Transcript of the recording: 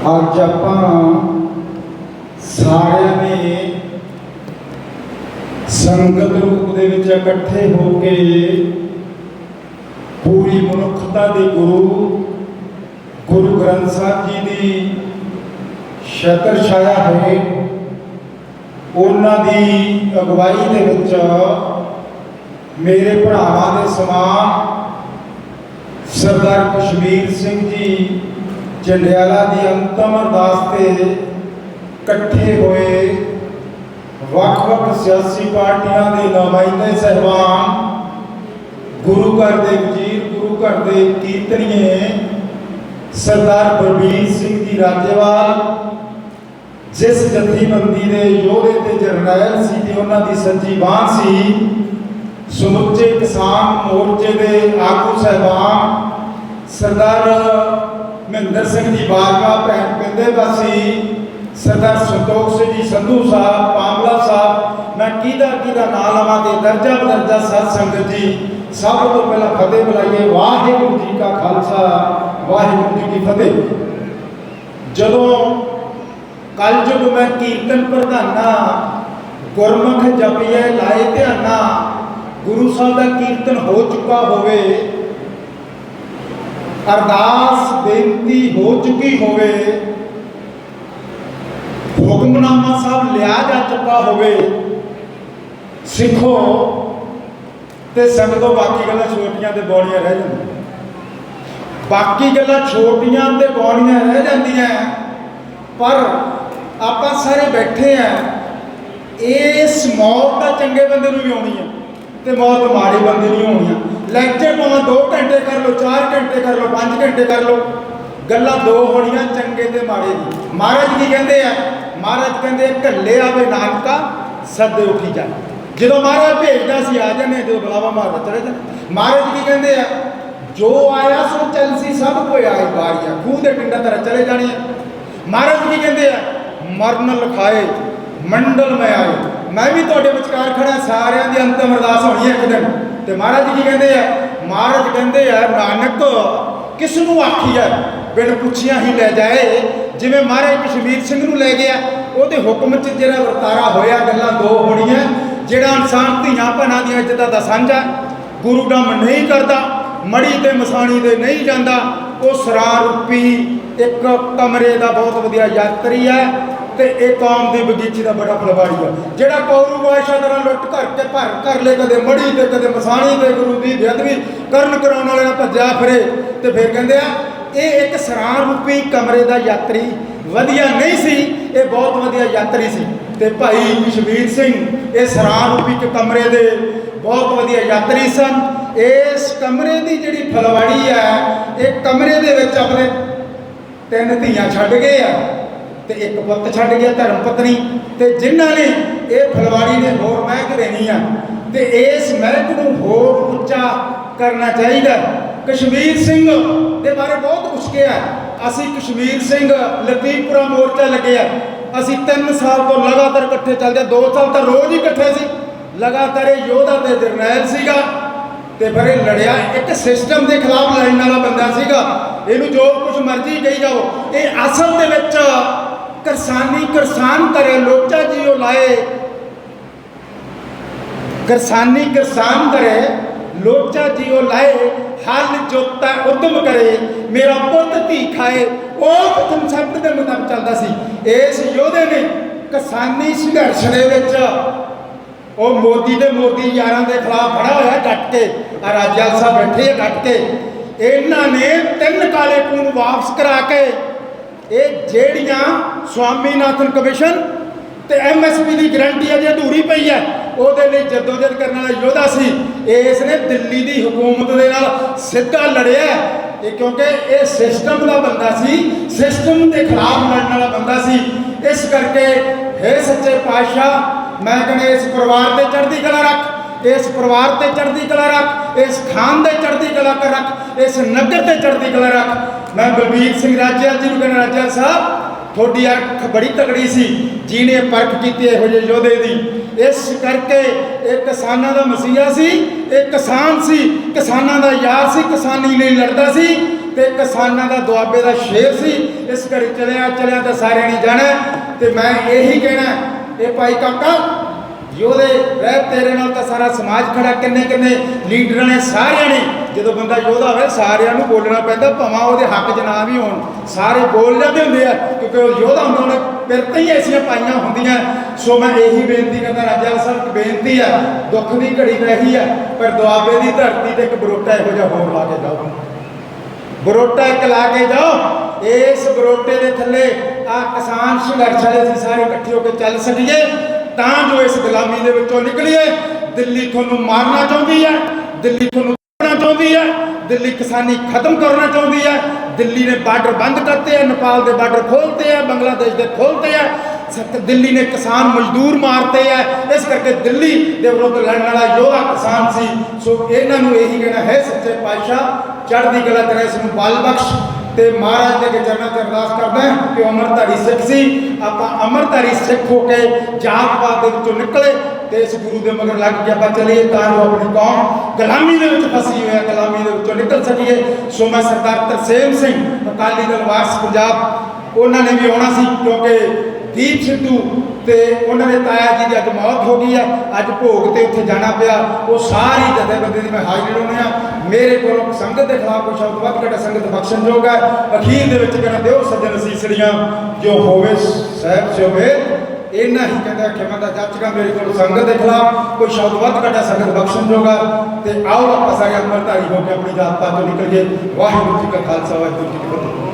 ਅੱਜ ਆਪਾਂ ਸਾਰਿਆਂ ਨੇ ਸੰਗਤ ਰੂਪ ਦੇ ਵਿੱਚ ਇਕੱਠੇ ਹੋ ਕੇ ਪੂਰੀ ਮਨੁੱਖਤਾ ਦੇ ਗੁਰੂ ਗੁਰੂ ਗ੍ਰੰਥ ਸਾਹਿਬ ਜੀ ਦੀ ਸ਼ਤਰ ਛਾਇਆ ਹੋਏ ਉਹਨਾਂ ਦੀ ਅਗਵਾਈ ਦੇ ਵਿੱਚ ਮੇਰੇ ਭਰਾਵਾਂ ਦੇ ਸਮਾਨ ਸਰਦਾਰ ਕਸ਼ਮੀਰ ਸਿੰਘ ਜੀ ਜੰਡਿਆਲਾ ਦੀ ਅੰਤਮ ਅਰਦਾਸ ਤੇ ਇਕੱਠੇ ਹੋਏ ਵੱਖ-ਵੱਖ ਸਿਆਸੀ ਪਾਰਟੀਆਂ ਦੇ ਨੁਮਾਇੰਦੇ ਸਹਿਬਾਨ ਗੁਰੂ ਘਰ ਦੇ ਵਜ਼ੀਰ, ਗੁਰੂ ਘਰ ਦੇ ਕੀਰਤਨੀਏ ਸਰਦਾਰ ਬਲਬੀਰ ਸਿੰਘ ਜੀ ਰਾਜੇਵਾਲ, ਜਿਸ ਜਥੇਬੰਦੀ ਦੇ ਯੋਧੇ ਤੇ ਜਰਨੈਲ ਸੀ ਤੇ ਉਹਨਾਂ ਦੀ ਸੱਜੀ ਬਾਹ ਸੀ, ਸਮੁੱਚੇ ਕਿਸਾਨ ਮੋਰਚੇ ਦੇ ਆਗੂ ਸਹਿਬਾਨ ਸਰਦਾਰ ਮਹਿੰਦਰ ਸਿੰਘ ਜੀ ਬਾਜਵਾ ਭੈਣ ਪਿੰਦੇ ਵਾਸੀ, ਸਰਦਾਰ ਸੰਤੋਖ ਸਿੰਘ ਜੀ, ਸੰਧੂ ਸਾਹਿਬ, ਪਾਮਲਾ ਸਾਹਿਬ, ਮੈਂ ਕਿਹਦਾ ਕਿਹਦਾ ਨਾਂ ਲਵਾਂ ਤੇ ਦਰਜਾ ਬਦਰਜਾ ਸਾਧ ਸੰਗਤ ਜੀ, ਸਭ ਤੋਂ ਪਹਿਲਾਂ ਫਤਿਹ ਬੁਲਾਈਏ। ਵਾਹਿਗੁਰੂ ਜੀ ਕਾ ਖਾਲਸਾ, ਵਾਹਿਗੁਰੂ ਜੀ ਕੀ ਫਤਿਹ। ਜਦੋਂ ਕੱਲ ਕਲਯੁਗ ਮੈਂ ਕੀਰਤਨ ਪ੍ਰਧਾਨਾ, ਗੁਰਮੁਖ ਜਪੀਏ ਲਾਏ ਧਿਆਨਾ, ਗੁਰੂ ਸਾਹਿਬ ਦਾ ਕੀਰਤਨ ਹੋ ਚੁੱਕਾ ਹੋਵੇ ਅਰਦਾਸ ਬੇਨਤੀ ਹੋ ਚੁੱਕੀ ਹੋਵੇ। ਹੁਕਮਨਾਮਾ ਸਾਹਿਬ ਲਿਆ ਜਾ ਚੁੱਕਾ ਹੋਵੇ। ਸਿੱਖੋ ਤੇ ਸੰਗਤੋਂ ਬਾਕੀ ਗੱਲਾਂ ਛੋਟੀਆਂ ਤੇ ਬੌੜੀਆਂ ਰਹਿ ਜਾਂਦੀਆਂ। ਬਾਕੀ ਗੱਲਾਂ ਛੋਟੀਆਂ ਤੇ ਬੌੜੀਆਂ ਰਹਿ ਜਾਂਦੀਆਂ, ਪਰ ਆਪਾਂ ਸਾਰੇ ਬੈਠੇ ਆ। ਇਸ ਮੌਤ ਤਾਂ ਚੰਗੇ ਬੰਦੇ ਨੂੰ ਵੀ ਆਉਣੀ ਆ ਤੇ ਮੌਤ ਮਾੜੇ ਬੰਦੇ ਨੂੰ ਆਉਣੀ ਆ। ਲੈਕਚਰ ਭਾਵੇਂ 2 ਘੰਟੇ ਕਰ ਲਓ 4 ਘੰਟੇ ਕਰ ਲਓ 5 ਘੰਟੇ ਕਰ ਲਓ। ਗੱਲਾਂ ਦੋ ਹੋਣੀਆਂ ਚੰਗੇ ਤੇ ਮਾੜੇ ਦੀ। ਮਹਾਰਾਜ ਕੀ ਕਹਿੰਦੇ ਆ? ਮਹਾਰਾਜ ਕਹਿੰਦੇ, ਘੱਲੇ ਆਵੇ ਨਾਨਕਾ, ਸੱਦੇ ਉਠੀ ਜਾ। ਜਦੋਂ ਮਹਾਰਾਜ ਭੇਜਦਾ ਸੀ, ਆ ਜਾਂਦੇ ਜਦੋਂ ਬੁਲਾਵਾ ਮਾਰਦਾ, ਚਲੇ ਜਾਂਦੇ ਮਹਾਰਾਜ ਕੀ ਕਹਿੰਦੇ ਆ? ਜੋ ਆਇਆ ਸੋ ਚੱਲ ਸੀ, ਸਭ ਕੋਈ ਆਏ ਬਾਰੀਆਂ ਖੂਹ ਦੇ ਪਿੰਡਾਂ ਤਰ੍ਹਾਂ ਚਲੇ ਜਾਣੀਆਂ ਮਹਾਰਾਜ ਕੀ ਕਹਿੰਦੇ ਆ? ਮਰਨ ਲਖਾਏ, ਮੰਡਲ ਮੈਂ ਆਏ। ਮੈਂ ਵੀ ਤੁਹਾਡੇ ਵਿਚਕਾਰ ਖੜਾ ਸਾਰਿਆਂ ਦੀ ਅੰਤਮ ਅਰਦਾਸ ਹੋਣੀ ਹੈ ਇੱਕ ਦਿਨ। ਤੇ ਮਹਾਰਾਜ ਜੀ ਕਹਿੰਦੇ ਆ? ਮਹਾਰਾਜ ਕਹਿੰਦੇ ਆ, ਨਾਨਕ ਕਿਸ ਨੂੰ ਹੈ ਬਿਨ ਪੁੱਛਿਆ ਹੀ ਲੈ ਜਾਏ। ਜਿਵੇਂ ਮਹਾਰਾਜ ਕਸ਼ਮੀਰ ਸਿੰਘ ਨੂੰ ਲੈ ਗਿਆ, ਉਹਦੇ ਹੁਕਮ 'ਚ ਜਿਹੜਾ ਵਰਤਾਰਾ ਹੋਇਆ, ਗੱਲਾਂ ਦੋ ਹੋਣੀਆਂ। ਜਿਹੜਾ ਇਨਸਾਨ ਧੀਆਂ ਭੈਣਾਂ ਦੀਆਂ ਇੱਜ਼ਤਾਂ ਦਾ ਸਾਂਝਾ, ਗੁਰੂ ਨਾਮ ਨਹੀਂ ਕਰਦਾ ਮੜੀ ਤੇ ਮਸਾਣੀ ਦੇ ਨਹੀਂ ਜਾਂਦਾ, ਉਹ ਸਰਾਂ ਰੂਪੀ ਇੱਕ ਕਮਰੇ ਦਾ ਬਹੁਤ ਵਧੀਆ ਯਾਤਰੀ ਹੈ। ਤੇ ਇਹ ਕੌਮ ਦੀ ਬਗੀਚੀ ਦਾ ਬੜਾ ਫਲਵਾੜੀ ਆ। ਜਿਹੜਾ ਕੌਰੂ ਬਾਦਸ਼ਾਹ ਤਰ੍ਹਾਂ ਲੁੱਟ ਘਰ ਕੇ ਭਰ ਕਰ ਲੈ, ਕਦੇ ਮੜੀ ਤੇ, ਕਦੇ ਮਸਾਣੀ ਤੇ, ਗੁਰੂ ਦੀ ਬੇਅਦਬੀ ਕਰਨ ਕਰਾਉਣ ਵਾਲੇ ਨਾਲ ਭੱਜਿਆ ਫਿਰੇ ਤੇ ਫਿਰ ਕਹਿੰਦੇ ਆ, ਇਹ ਇੱਕ ਸਰਾਂ ਰੂਪੀ ਕਮਰੇ ਦਾ ਯਾਤਰੀ ਵਧੀਆ ਨਹੀਂ ਸੀ, ਇਹ ਬਹੁਤ ਵਧੀਆ ਯਾਤਰੀ ਸੀ। ਤੇ ਭਾਈ ਕਸ਼ਮੀਰ ਸਿੰਘ, ਇਹ ਸਰਾਂ ਰੂਪੀ ਕਮਰੇ ਦੇ ਬਹੁਤ ਵਧੀਆ ਯਾਤਰੀ ਸਨ। ਇਸ ਕਮਰੇ ਦੀ ਜਿਹੜੀ ਫਲਵਾੜੀ ਹੈ ਇਹ ਕਮਰੇ ਦੇ ਵਿੱਚ ਆਪਣੇ ਤਿੰਨ ਧੀਆਂ ਛੱਡ ਗਏ ਆ। ਤੇ ਇੱਕ ਪੁੱਤ ਛੱਡ ਗਿਆ ਧਰਮ ਪਤਨੀ ਤੇ ਜਿਨ੍ਹਾਂ ਨੇ ਇਹ ਫਲਵਾੜੀ ਨੇ ਹੋਰ ਮਹਿਕ ਦੇਣੀ ਆ ਤੇ ਇਸ ਮਹਿਕ ਨੂੰ ਹੋਰ ਉੱਚਾ ਕਰਨਾ ਚਾਹੀਦਾ। ਕਸ਼ਮੀਰ ਸਿੰਘ ਦੇ ਬਾਰੇ ਬਹੁਤ ਕੁਝ ਕਿਹਾ। ਅਸੀਂ ਕਸ਼ਮੀਰ ਸਿੰਘ ਲਤੀਫਪੁਰਾ ਮੋਰਚਾ ਲੱਗਿਆ ਅਸੀਂ 3 ਸਾਲ ਤੋਂ ਲਗਾਤਾਰ ਇਕੱਠੇ ਚੱਲਦੇ 2 ਸਾਲ ਤਾਂ ਰੋਜ਼ ਹੀ ਇਕੱਠੇ ਸੀ। ਲਗਾਤਾਰ ਇਹ ਯੋਧਾ ਤੇ ਜਰਨੈਲ ਸੀਗਾ ਤੇ ਫਿਰ ਇਹ ਲੜਿਆ। ਇੱਕ ਸਿਸਟਮ ਦੇ ਖਿਲਾਫ ਲੜਨ ਵਾਲਾ ਬੰਦਾ ਸੀਗਾ। ਇਹਨੂੰ ਜੋ ਕੁਝ ਮਰਜ਼ੀ ਕਹੀ ਜਾਓ। ਇਹ ਅਸਲ ਦੇ ਵਿੱਚ ਕਿਰਸਾਨੀ ਕਿਰਸਾਨ ਕਰੇ, ਲੋਚਾ ਜੀਓ ਲਾਏ। ਕਿਰਸਾਨੀ ਕਿਰਸਾਨ ਕਰੇ, ਲੋਚਾ ਜੀਓ ਲਾਏ, ਹਲ ਜੋਤਾ ਉਦਮ ਕਰੇ, ਮੇਰਾ ਪੁੱਤ ਧੀ ਖਾਏ। ਉਹ ਕਥਨ ਸ਼ਬਦ ਦੇ ਮੁਤਾਬਕ ਚੱਲਦਾ ਸੀ। ਇਸ ਯੋਧੇ ਨੇ ਕਿਸਾਨੀ ਸੰਘਰਸ਼ ਦੇ ਵਿੱਚ ਉਹ ਮੋਦੀ ਦੇ ਮੋਦੀ ਯਾਰਾਂ ਦੇ ਖਿਲਾਫ ਖੜਾ ਹੋਇਆ ਡਟ ਕੇ। ਆ ਰਾਜਾ ਸਾਹਿਬ ਬੈਠੇ ਆ ਡਟ ਕੇ। ਇਹਨਾਂ ਨੇ ਤਿੰਨ ਕਾਲੇ ਖੂਨ ਵਾਪਸ ਕਰਾ ਕੇ ਇਹ ਜਿਹੜੀਆਂ ਸਵਾਮੀਨਾਥਨ ਕਮਿਸ਼ਨ ਤੇ ਐਮਐਸਪੀ ਦੀ ਗਰੰਟੀ ਅਜੇ ਅਧੂਰੀ ਪਈ ਹੈ, ਉਹਦੇ ਲਈ ਜਦੋਜਦ ਕਰਨ ਵਾਲਾ ਯੋਧਾ ਸੀ। ਇਸ ਨੇ ਦਿੱਲੀ ਦੀ ਹਕੂਮਤ ਦੇ ਨਾਲ ਸਿੱਧਾ ਲੜਿਆ ਇਹ ਕਿਉਂਕਿ ਇਹ ਸਿਸਟਮ ਦਾ ਬੰਦਾ ਸੀ, ਸਿਸਟਮ ਦੇ ਖਿਲਾਫ ਲੜਨ ਵਾਲਾ ਬੰਦਾ ਸੀ। ਇਸ ਕਰਕੇ, ਹੈ ਸੱਚੇ ਪਾਤਸ਼ਾਹ, ਮੈਂ ਕਹਿੰਦਾ ਇਸ ਪਰਿਵਾਰ ਤੇ ਚੜ੍ਹਦੀ ਕਲਾ ਰੱਖ, ਇਸ ਪਰਿਵਾਰ ਤੇ ਚੜ੍ਹਦੀ ਕਲਾ ਰੱਖ, ਇਸ ਖਾਨ ਦੇ ਚੜ੍ਹਦੀ ਕਲਾ ਕਰ ਰੱਖ, ਇਸ ਨਗਰ ਤੇ ਚੜ੍ਹਦੀ ਕਲਾ ਰੱਖ। ਮੈਂ ਬਲਬੀਰ ਸਿੰਘ ਰਾਜਾ ਜੀ ਨੂੰ ਕਹਿੰਦਾ ਰਾਜਿਆਲ ਸਾਹਿਬ, ਤੁਹਾਡੀ ਅੱਖ ਬੜੀ ਤਕੜੀ ਸੀ, ਜਿਹਨੇ ਪਰਖ ਕੀਤੀ ਇਹੋ ਜਿਹੇ ਯੋਧੇ ਦੀ। ਇਸ ਕਰਕੇ ਇਹ ਕਿਸਾਨਾਂ ਦਾ ਮਸੀਹਾ ਸੀ, ਇਹ ਕਿਸਾਨ ਸੀ, ਕਿਸਾਨਾਂ ਦਾ ਯਾਰ ਸੀ, ਕਿਸਾਨੀ ਲਈ ਲੜਦਾ ਸੀ, ਤੇ ਕਿਸਾਨਾਂ ਦਾ ਦੁਆਬੇ ਦਾ ਸ਼ੇਰ ਸੀ। ਇਸ ਘੜੀ ਚਲਿਆ ਚਲਿਆ ਤਾਂ ਸਾਰਿਆਂ ਨੇ ਜਾਣਾ ਤੇ ਮੈਂ ਇਹੀ ਕਹਿਣਾ ਇਹ ਭਾਈ ਕਾਕਾ ਯੋਧੇ ਰਹਿ ਤੇਰੇ ਨਾਲ ਤਾਂ ਸਾਰਾ ਸਮਾਜ ਖੜਾ ਕਿੰਨੇ ਕਿੰਨੇ ਲੀਡਰਾਂ ਨੇ ਸਾਰਿਆਂ ਨੇ। ਜਦੋਂ ਬੰਦਾ ਯੋਧਾ ਹੋਵੇ, ਸਾਰਿਆਂ ਨੂੰ ਬੋਲਣਾ ਪੈਂਦਾ, ਭਾਵੇਂ ਉਹਦੇ ਹੱਕ 'ਚ ਨਾ ਵੀ ਹੋਣ। ਸਾਰੇ ਬੋਲ ਜਾਂਦੇ ਹੁੰਦੇ ਆ, ਕਿਉਂਕਿ ਉਹ ਯੋਧਾ ਹੁੰਦਾ ਉਹਨੇ ਪਿਰਤਾਂ ਹੀ ਐਸੀਆਂ ਪਾਈਆਂ ਹੁੰਦੀਆਂ। ਸੋ ਮੈਂ ਇਹੀ ਬੇਨਤੀ ਕਰਦਾ, ਰਾਜਾ ਸਾਹਿਬ, ਇੱਕ ਬੇਨਤੀ ਆ, ਦੁੱਖ ਦੀ ਘੜੀ ਰਹੀ ਇਹੀ ਆ, ਪਰ ਦੁਆਬੇ ਦੀ ਧਰਤੀ ਤੇ ਇੱਕ ਬਰੋਟਾ ਇਹੋ ਜਿਹਾ ਹੋਰ ਲਾ ਕੇ ਜਾਓ। ਬਰੋਟਾ ਇੱਕ ਲਾ ਕੇ ਜਾਓ, ਇਸ ਬਰੋਟੇ ਦੇ ਥੱਲੇ ਆ ਕਿਸਾਨ ਸੰਘਰਸ਼ ਵਾਲੇ ਅਸੀਂ ਸਾਰੇ ਇਕੱਠੇ ਹੋ ਕੇ ਚੱਲ ਸਕੀਏ। ਤਾਂ ਜੋ ਇਸ ਗੁਲਾਮੀ ਦੇ ਵਿੱਚੋਂ ਨਿਕਲੀਏ। ਦਿੱਲੀ ਤੁਹਾਨੂੰ ਮਾਰਨਾ ਚਾਹੁੰਦੀ ਹੈ, ਦਿੱਲੀ ਤੁਹਾਨੂੰ ਕਰਨਾ ਚਾਹੁੰਦੀ ਹੈ, ਦਿੱਲੀ ਕਿਸਾਨੀ ਖਤਮ ਕਰਨਾ ਚਾਹੁੰਦੀ ਹੈ। ਦਿੱਲੀ ਨੇ ਬਾਰਡਰ ਬੰਦ ਕਰਤੇ ਹੈ, ਨੇਪਾਲ ਦੇ ਬਾਰਡਰ ਖੋਲਤੇ ਹੈ, ਬੰਗਲਾਦੇਸ਼ ਦੇ ਖੋਲਤੇ ਹੈ। ਸਤ ਦਿੱਲੀ ਨੇ ਕਿਸਾਨ ਮਜ਼ਦੂਰ ਮਾਰਤੇ ਹੈ। ਇਸ ਕਰਕੇ ਦਿੱਲੀ ਦੇ ਵਿਰੁੱਧ ਲੜਨ ਵਾਲਾ ਯੋਧਾ ਕਿਸਾਨ ਸੀ। ਸੋ ਇਹਨਾਂ ਨੂੰ ਇਹੀ ਕਹਿਣਾ ਹੈ, ਸੱਚੇ ਪਾਤਸ਼ਾਹ, ਚੜ੍ਹਦੀ ਕਲਾ ਕਰੇ ਇਸ ਨੂੰ ਬਲ ਬਖਸ਼। ਤੇ ਮਹਾਰਾਜ ਦੇ ਅੱਗੇ ਚਰਨਾਂ 'ਚ ਅਰਦਾਸ ਕਰਦਾ ਕਿ ਉਹ ਅੰਮ੍ਰਿਤਧਾਰੀ ਸਿੱਖ ਸੀ, ਆਪਾਂ ਅੰਮ੍ਰਿਤਧਾਰੀ ਸਿੱਖ ਹੋ ਕੇ ਜਾਤ ਪਾਤ ਦੇ ਵਿੱਚੋਂ ਨਿਕਲੇ ਤੇ ਇਸ ਗੁਰੂ ਦੇ ਮਗਰ ਲੱਗ ਕੇ ਆਪਾਂ ਚਲੀਏ, ਤਾਂ ਜੋ ਆਪਣੀ ਕੌਮ ਗੁਲਾਮੀ ਦੇ ਵਿੱਚ ਫਸੀ ਹੋਈ ਹੈ ਗੁਲਾਮੀ ਦੇ ਵਿੱਚੋਂ ਨਿਕਲ ਸਕੀਏ। ਸੋ ਮੈਂ ਸਰਦਾਰ ਤਰਸੇਮ ਸਿੰਘ, ਅਕਾਲੀ ਦਲ ਵਾਰਸ ਪੰਜਾਬ, ਉਹਨਾਂ ਨੇ ਵੀ ਆਉਣਾ ਸੀ, ਕਿਉਂਕਿ ਦੀਪ ਸਿੱਧੂ ਤੇ ਉਹਨਾਂ ਦੇ ਤਾਇਆ ਜੀ ਦੀ ਅੱਜ ਮੌਤ ਹੋ ਗਈ ਹੈ ਅੱਜ ਭੋਗ ਤੇ ਉੱਥੇ ਜਾਣਾ ਪਿਆ। ਉਹ ਸਾਰੀ ਜਥੇਬੰਦੀ ਦੀ ਮੈਂ ਹਾਜ਼ਰੀ ਹੋਣੇ ਆ। ਮੇਰੇ ਕੋਲੋਂ ਸੰਗਤ ਦੇ ਖਿਲਾਫ ਕੋਈ ਸ਼ਬਦ ਵੱਧ ਘੱਟ ਸੰਗਤ ਬਖਸ਼ਣਯੋਗ ਹੈ ਅਖੀਰ ਦੇ ਵਿੱਚ ਕਹਿੰਦਾ ਦਿਓ ਸੱਜਣ ਸੀਸੜੀਆਂ, ਜੋ ਹੋਵੇ ਸਹਿਬ ਸਿਓਵੇ ਇਹਨਾਂ ਹੀ ਕਹਿੰਦਾ ਕਿ ਦਾ ਤਾਂ ਮੇਰੇ ਕੋਲ ਸੰਗਤ ਦੇ ਖਿਲਾਫ ਕੋਈ ਸ਼ਬਦ ਵੱਧ ਘੱਟ ਸੰਗਤ ਬਖਸ਼ਣਯੋਗ ਹੈ ਤੇ ਆਓ ਆਪਾਂ ਸਾਰੇ ਅੰਮ੍ਰਿਤਧਾਰੀ ਹੋ ਕੇ ਆਪਣੀ ਜਾਤ ਪਾਤ ਤੋਂ ਨਿਕਲ ਕੇ ਵਾਹਿਗੁਰੂ ਜੀ ਕਾ ਖਾਲਸਾ, ਵਾਹਿਗੁਰੂ ਜੀ ਕੀ ਫਤਿਹ।